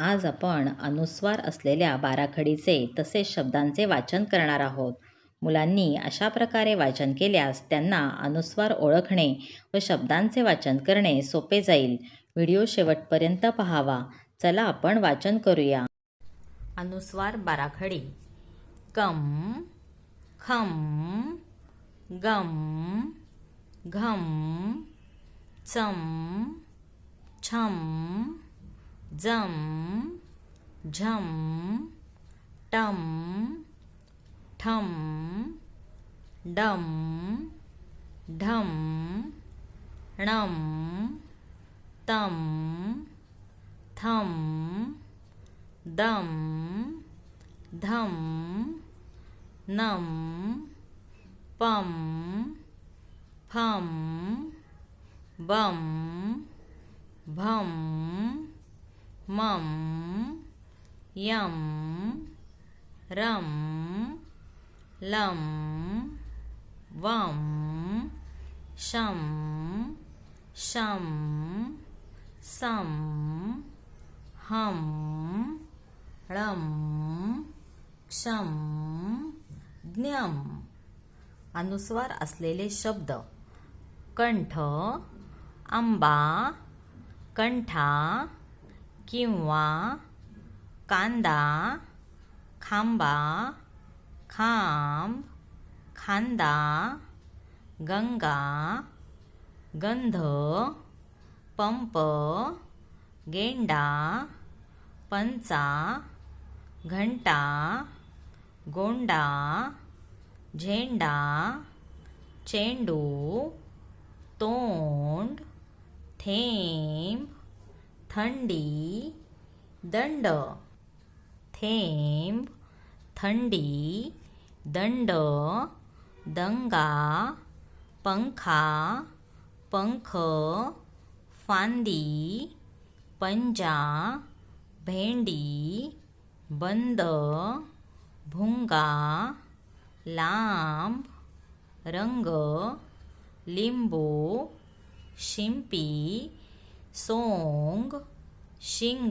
आज आपण अनुस्वार असलेल्या बाराखडीचे तसेच शब्दांचे वाचन करणार आहोत. मुलांनी अशा प्रकारे वाचन केल्यास त्यांना अनुस्वार ओळखणे व शब्दांचे वाचन करणे सोपे जाईल. व्हिडिओ शेवटपर्यंत पाहावा. चला आपण वाचन करूया. अनुस्वार बाराखडी कम खम गम घम चम छम जम झम टम ठम डम ढम णम तम थम दम धम नम पम फम बम भम मम यम रम लं वं शं शं सं हं ळं क्षं ज्ञम अनुस्वार असलेले शब्द. कंठ आंबा कंठा किंवा कांदा खांबा खांब खांदा गंगा गंध पंप गेंडा पंचा घंटा गोंडा झेंडा चेंडू तोंड थेंब थंडी दंड. થેમ્બ ઠંડી દંડો દંગા પંખા પંખો ફાંદી પંજા ભેંડી બંધ ભૂંગા લાંબ રંગ લીંબુ શિંપી સોંગ શિંગ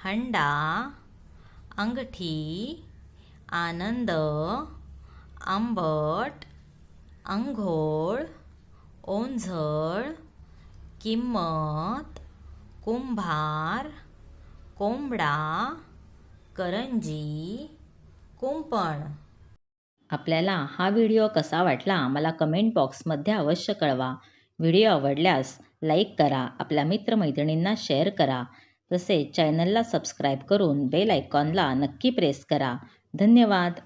હંડા अंगठी आनंद आंबट अंघोळ ओंझळ किंमत कुंभार कोंबडा करंजी कुंपण आपल्याला हा व्हिडिओ कसा वाटला मला कमेंट बॉक्समध्ये अवश्य कळवा. व्हिडिओ आवडल्यास लाईक करा, आपल्या मित्रमैत्रिणींना शेअर करा. तसेच चॅनलला सबस्क्राईब करून बेल आयकॉनला नक्की प्रेस करा. धन्यवाद.